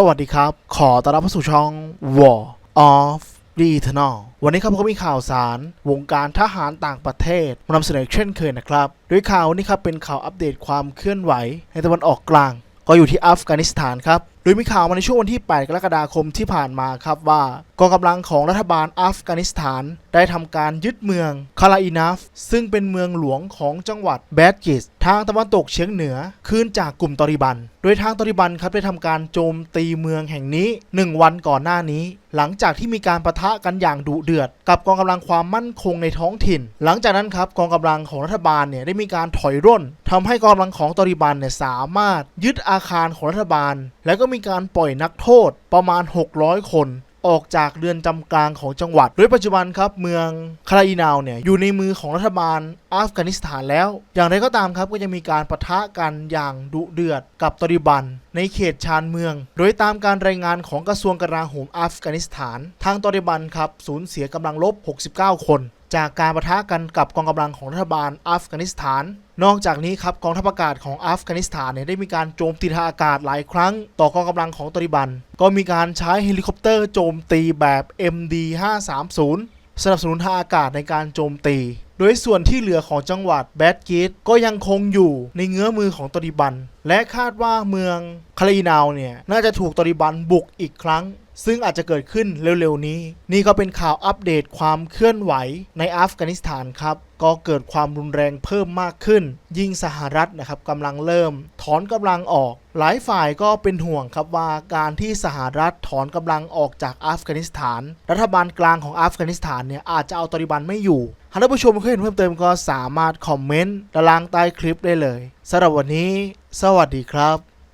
สวัสดีครับ ขอต้อนรับเข้าสู่ช่อง War of r e t e r n a l วันนี้ครับผมก็มีข่าวสารวงการทหารต่างประเทศมานำเสนอเช่นเคยนะครับโดยข่าวนี้ครับเป็นข่าวอัปเดตความเคลื่อนไหวในตะวันออกกลาง ก็อยู่ที่อัฟกานิสถานครับ ดยมีข่าวมาในช่วงวันที่ 8 กรกฎาคมที่ผ่านมาครับว่ากองกำลังของรัฐบาลอัฟกานิสถาน ได้ทำการยึดเมืองคาราอินาฟซึ่งเป็นเมืองหลวงของจังหวัดแบดกิสทางตะวันตกเฉียงเหนือ คืนจากกลุ่มตอริบัน โดยทางตอริบันครับได้ทำการโจมตีเมืองแห่งนี้ 1 วันก่อนหน้านี้ หลังจากที่มีการประทะกันอย่างดุเดือด กับกองกำลังความมั่นคงในท้องถิ่น หลังจากนั้นครับกองกำลังของรัฐบาลเนี่ยได้มีการถอยร่นทำให้กองกำลังของตอริบันเนี่ยสามารถยึดอาคารของรัฐบาล แล้วก็มีีการปล่อยนักโทษประมาณ 600 คนออกจากเรือนจำกลางของจังหวัด โดยปัจจุบันครับเมืองคาราอีนาวเนี่ยอยู่ในมือของรัฐบาลอัฟกานิสถานแล้ว อย่างไรก็ตามครับก็ยังมีการปะทะกันอย่างดุเดือดกับตอริบัน ในเขตชานเมือง โดยตามการรายงานของกระทรวงกลาโหมอัฟกานิสถาน ทางตอริบันครับสูญเสียกำลังลบ 69 คนจากการประทะกันกับกองกำลังของรัฐบาลอัฟกานิสถาน นอกจากนี้ครับกองทัพอากาศของอัฟกานิสถานเนี่ยได้มีการโจมตีทางอากาศหลายครั้ง ต่อกองกำลังของตอริบัน ก็มีการใช้เฮลิคอปเตอร์โจมตีแบบ MD 530 สนับสนุนทางอากาศในการโจมตี โดยส่วนที่เหลือของจังหวัดแบดกิตก็ยังคงอยู่ในเงื้อมือของตอริบัน และคาดว่าเมืองคาลีนาวเนี่ย น่าจะถูกตอริบันบุกอีกครั้ง ซึ่งอาจจะเกิดขึ้นเร็วๆนี้ นี่ก็เป็นข่าวอัปเดตความเคลื่อนไหวในอัฟกานิสถานครับ ก็เกิดความรุนแรงเพิ่มมากขึ้น ยิ่งสหรัฐนะครับกำลังเริ่ม ถอนกำลังออก หลายฝ่ายก็เป็นห่วงครับว่าการที่สหรัฐถอนกำลังออกจากอัฟกานิสถาน รัฐบาลกลางของอัฟกานิสถานเนี่ยอาจจะเอาตอริบันไม่อยู่หากท่านผู้ชมเคยเห็นเพิ่มเติมก็สามารถคอมเมนต์ด้านล่างใต้คลิปได้เลยสำหรับวันนี้ สวัสดีครับ